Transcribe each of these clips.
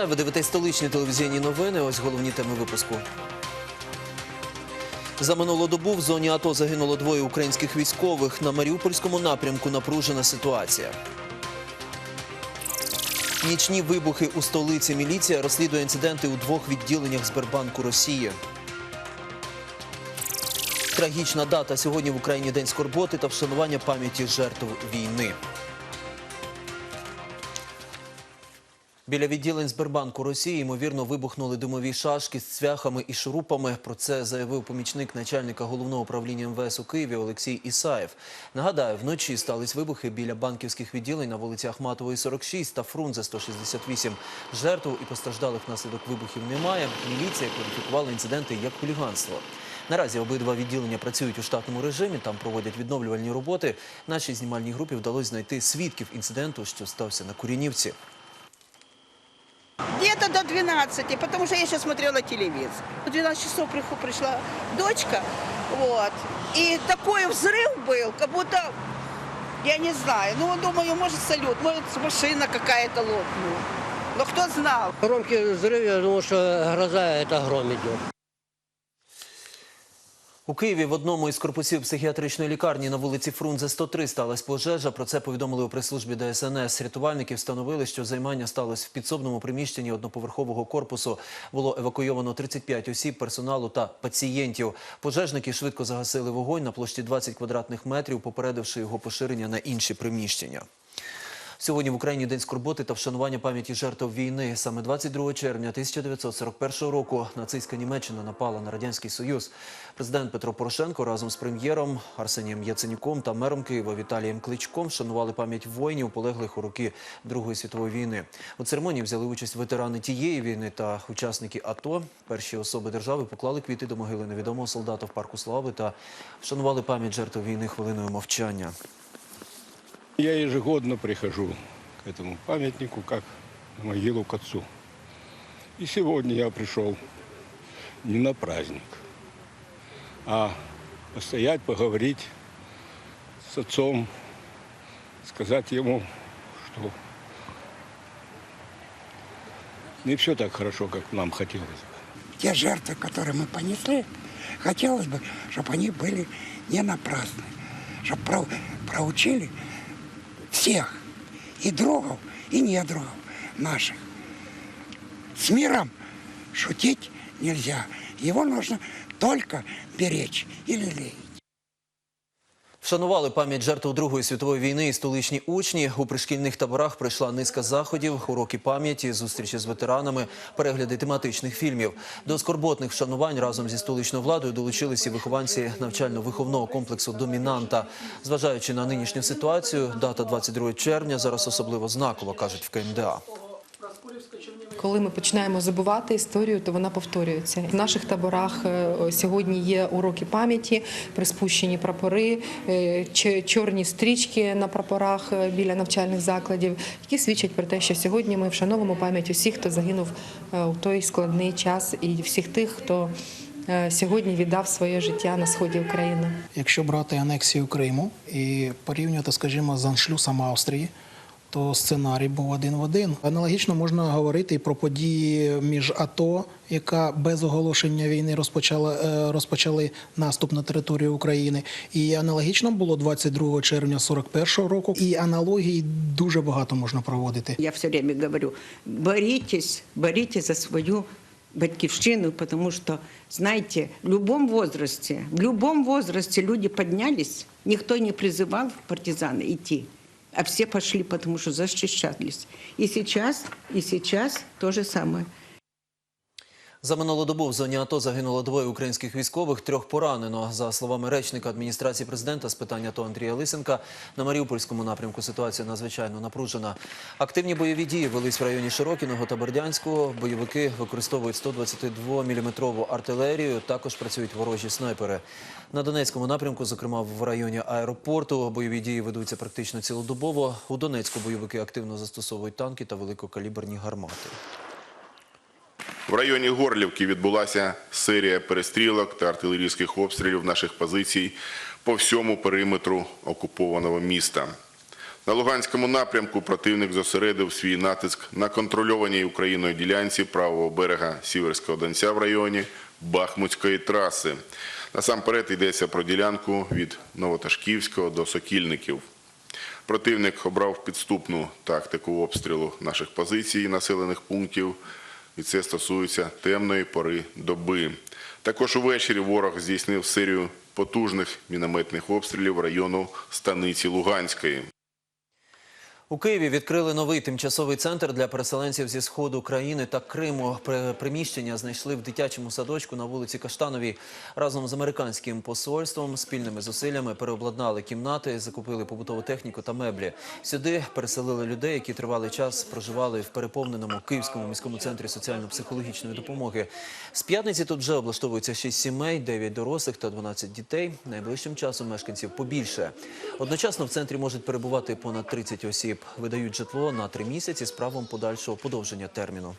Вітаю, ви дивитесь столичні телевізійні новини. Ось головні теми випуску. За минулу добу в зоні АТО загинуло двоє українських військових. На Маріупольському напрямку напружена ситуація. Нічні вибухи у столиці. Міліція розслідує інциденти у двох відділеннях Сбербанку Росії. Трагічна дата. Сьогодні в Україні День скорботи та вшанування пам'яті жертв війни. Біля відділень Сбербанку Росії, ймовірно, вибухнули димові шашки з цвяхами і шурупами. Про це заявив помічник начальника головного управління МВС у Києві Олексій Ісаєв. Нагадаю, вночі стались вибухи біля банківських відділень на вулиці Ахматової, 46 та Фрунзе, 168. Жертв і постраждалих внаслідок вибухів немає. Міліція кваліфікувала інциденти як хуліганство. Наразі обидва відділення працюють у штатному режимі, там проводять відновлювальні роботи. Нашій знімальній групі вдалося знайти свідків інциденту, що стався на Курінівці. Где-то до 12, потому что я сейчас смотрела телевизор. В 12 часов приху- пришла дочка, вот, и такой взрыв был, как будто, я не знаю, ну, думаю, может салют, может машина какая-то лопнула. Но кто знал? Громкий взрыв, я думал, что гроза, это гром идет. У Києві в одному із корпусів психіатричної лікарні на вулиці Фрунзе 103 сталася пожежа. Про це повідомили у прес-службі ДСНС. Рятувальники встановили, що займання сталося в підсобному приміщенні одноповерхового корпусу. Було евакуйовано 35 осіб, персоналу та пацієнтів. Пожежники швидко загасили вогонь на площі 20 квадратних метрів, попередивши його поширення на інші приміщення. Сьогодні в Україні день скорботи та вшанування пам'яті жертв війни. Саме 22 червня 1941 року нацистська Німеччина напала на радянський союз. Президент Петро Порошенко разом з прем'єром Арсенієм Яценюком та мером Києва Віталієм Кличком вшанували пам'ять воїнів, полеглих у роки Другої світової війни. У церемонії взяли участь ветерани тієї війни та учасники АТО. Перші особи держави поклали квіти до могили невідомого солдата в парку Слави та вшанували пам'ять жертв війни хвилиною мовчання. Я ежегодно прихожу к этому памятнику, как на могилу к отцу. И сегодня я пришел не на праздник, а постоять, поговорить с отцом, сказать ему, что не все так хорошо, как нам хотелось бы. те жертвы, которые мы понесли, хотелось бы, чтобы они были не напрасны, чтобы про- проучили всех, и другов, и недругов наших. С миром шутить нельзя. Его нужно только беречь и лелеять. Вшанували пам'ять жертв Другої світової війни і столичні учні. У пришкільних таборах пройшла низка заходів, уроки пам'яті, зустрічі з ветеранами, перегляди тематичних фільмів. До скорботних вшанувань разом зі столичною владою долучилися вихованці навчально-виховного комплексу «Домінанта». Зважаючи на нинішню ситуацію, дата 22 червня зараз особливо знакова, кажуть в КМДА. Коли ми починаємо забувати історію, то вона повторюється. В наших таборах е, сьогодні є уроки пам'яті, приспущені прапори, е, чорні стрічки на прапорах е, біля навчальних закладів, які свідчать про те, що сьогодні ми вшановуємо пам'ять усіх, хто загинув у той складний час, і всіх тих, хто сьогодні віддав своє життя на сході України. Якщо брати анексію Криму і порівнювати, скажімо, з аншлюсом Австрії, то сценарій був один в один. Аналогічно можна говорити і про події між АТО, яка без оголошення війни розпочала е, розпочали наступ на територію України. І аналогічно було 22 червня 41 року. І аналогій дуже багато можна проводити. Я все время говорю, боритесь, боритесь за свою батьківщину, потому что, знаете, в любом возрасте, в любом возрасте люди поднялись, никто не призывал в партизаны идти, а все пошли, потому что защищались. И сейчас, и сейчас то же самое. За минулу добу в зоні АТО загинуло двоє українських військових, трьох поранено. За словами речника адміністрації президента з питань АТО Андрія Лисенка, на Маріупольському напрямку ситуація надзвичайно напружена. Активні бойові дії велись в районі Широкіного та Бердянського. Бойовики використовують 122-мм артилерію. Також працюють ворожі снайпери. На Донецькому напрямку, зокрема в районі аеропорту, бойові дії ведуться практично цілодобово. У Донецьку бойовики активно застосовують танки та великокаліберні гармати. В районі Горлівки відбулася серія перестрілок та артилерійських обстрілів наших позицій по всьому периметру окупованого міста. На Луганському напрямку противник зосередив свій натиск на контрольованій Україною ділянці правого берега Сіверського Донця в районі Бахмутської траси. Насамперед йдеться про ділянку від Новоташківського до Сокільників. Противник обрав підступну тактику обстрілу наших позицій населених пунктів, і це стосується темної пори доби. Також увечері ворог здійснив серію потужних мінометних обстрілів району Станиці Луганської. У Києві відкрили новий тимчасовий центр для переселенців зі сходу країни та Криму. Приміщення знайшли в дитячому садочку на вулиці Каштановій. Разом з американським посольством спільними зусиллями переобладнали кімнати, закупили побутову техніку та меблі. Сюди переселили людей, які тривалий час проживали в переповненому Київському міському центрі соціально-психологічної допомоги. З п'ятниці тут вже облаштовується 6 сімей, 9 дорослих та 12 дітей. Найближчим часом мешканців побільше. Одночасно в центрі можуть перебувати понад 30 осіб. Видають житло на три місяці з правом подальшого подовження терміну.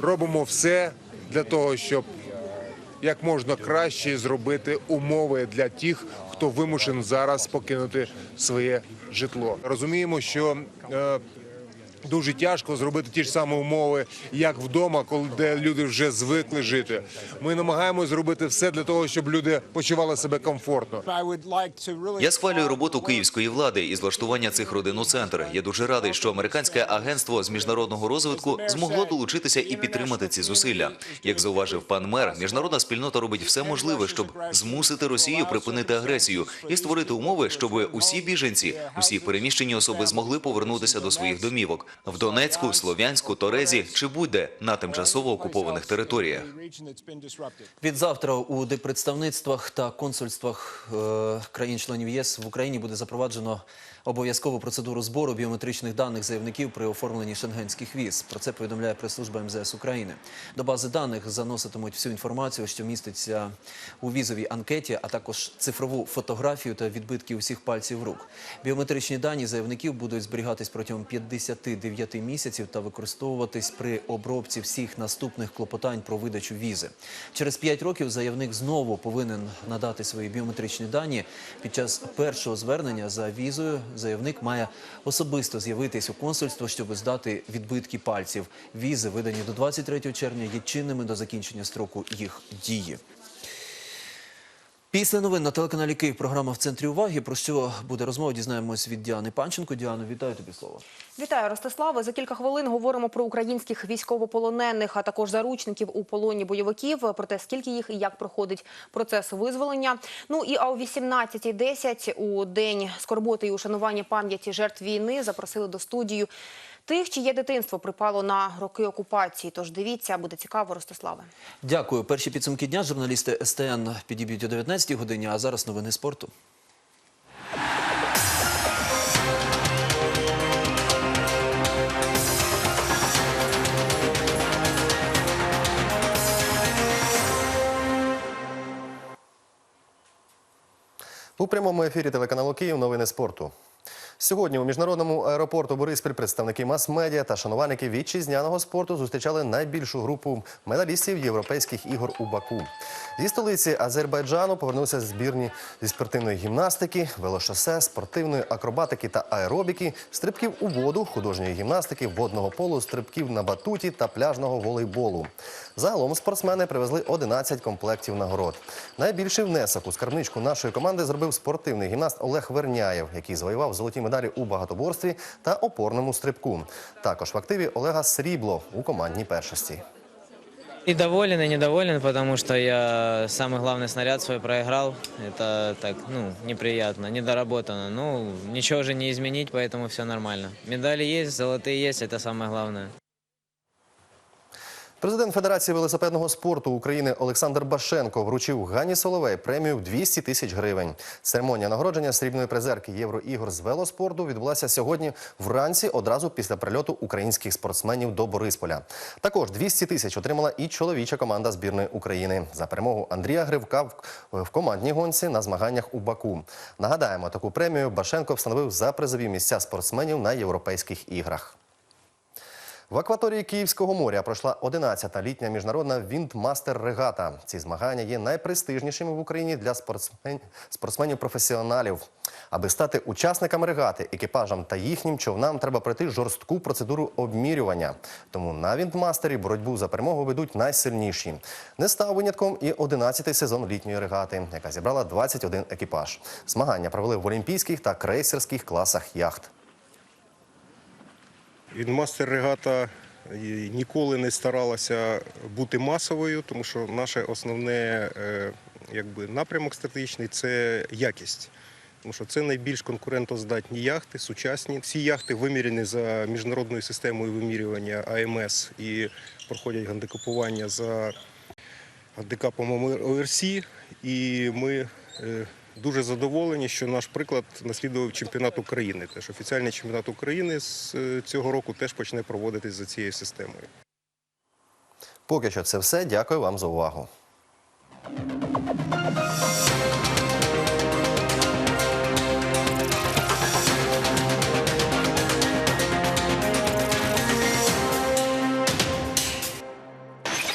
робимо все для того, щоб як можна краще зробити умови для тих, хто вимушений зараз покинути своє житло. Розуміємо, що е, дуже тяжко зробити ті ж самі умови, як вдома, коли де люди вже звикли жити. Ми намагаємося зробити все для того, щоб люди почували себе комфортно. Я схвалюю роботу київської влади із влаштування цих родин у центр. Я дуже радий, що американське агентство з міжнародного розвитку змогло долучитися і підтримати ці зусилля. Як зауважив пан мер, міжнародна спільнота робить все можливе, щоб змусити Росію припинити агресію і створити умови, щоб усі біженці, усі переміщені особи змогли повернутися до своїх домівок в Донецьку, Слов'янську, Торезі чи будь-де на тимчасово окупованих територіях. Від завтра у депредставництвах та консульствах е, країн-членів ЄС в Україні буде запроваджено обов'язкову процедуру збору біометричних даних заявників при оформленні шенгенських віз. Про це повідомляє прес-служба МЗС України. До бази даних заноситимуть всю інформацію, що міститься у візовій анкеті, а також цифрову фотографію та відбитки усіх пальців рук. Біометричні дані заявників будуть зберігатись протягом 59 місяців та використовуватись при обробці всіх наступних клопотань про видачу візи. Через 5 років заявник знову повинен надати свої біометричні дані. Під час першого звернення за візою заявник має особисто з'явитись у консульство, щоб здати відбитки пальців. Візи, видані до 23 червня, є чинними до закінчення строку їх дії. Після новин на телеканалі Київ програма в центрі уваги. Про що буде розмова? Дізнаємось від Діани Панченко. Діано, вітаю тобі слово. Вітаю, Ростиславе. За кілька хвилин говоримо про українських військовополонених, а також заручників у полоні бойовиків, про те, скільки їх і як проходить процес визволення. Ну і а о 18.10 у день скорботи і ушанування пам'яті жертв війни запросили до студію тих, чиє дитинство припало на роки окупації. Тож дивіться, буде цікаво, Ростиславе. Дякую. Перші підсумки дня журналісти СТН підіб'ють о 19 годині, а зараз новини спорту. У прямому ефірі телеканалу Київ новини спорту. Сьогодні у міжнародному аеропорту Бориспіль представники мас-медіа та шанувальники вітчизняного спорту зустрічали найбільшу групу медалістів європейських ігор у Баку. Зі столиці Азербайджану повернувся збірні зі спортивної гімнастики, велошосе, спортивної акробатики та аеробіки, стрибків у воду, художньої гімнастики, водного полу, стрибків на батуті та пляжного волейболу. Загалом спортсмени привезли 11 комплектів нагород. Найбільший внесок у скарбничку нашої команди зробив спортивний гімнаст Олег Верняєв, який завоював золоті медалі у багатоборстві та опорному стрибку. Також в активі Олега Срібло у командній першості. И доволен, и недоволен, потому что я самый главный снаряд свой проиграл. Это так, ну, неприятно, недоработано. Ну, ничего же не изменить, поэтому все нормально. Медали есть, золотые есть, это самое главное. Президент Федерації велосипедного спорту України Олександр Башенко вручив Гані Соловей премію в 200 тисяч гривень. Церемонія нагородження срібної призерки Євроігор з велоспорту відбулася сьогодні вранці, одразу після прильоту українських спортсменів до Борисполя. Також 200 тисяч отримала і чоловіча команда збірної України за перемогу Андрія Гривка в- командній гонці на змаганнях у Баку. Нагадаємо, таку премію Башенко встановив за призові місця спортсменів на європейських іграх. В акваторії Київського моря пройшла 11-та літня міжнародна віндмастер-регата. Ці змагання є найпрестижнішими в Україні для спортсмен... спортсменів-професіоналів. Аби стати учасниками регати, екіпажам та їхнім човнам треба пройти жорстку процедуру обмірювання. Тому на віндмастері боротьбу за перемогу ведуть найсильніші. Не став винятком і 11-й сезон літньої регати, яка зібрала 21 екіпаж. Змагання провели в олімпійських та крейсерських класах яхт. Відмастер регата ніколи не старалася бути масовою, тому що наше основне е, якби, напрямок стратегічний це якість. Тому що це найбільш конкурентоздатні яхти, сучасні. Всі яхти вимірені за міжнародною системою вимірювання АМС і проходять гандикапування за гандикапом ОРС. І ми е, дуже задоволені, що наш приклад наслідував чемпіонат України. Теж офіціальний чемпіонат України з е, цього року теж почне проводитись за цією системою. Поки що це все. Дякую вам за увагу.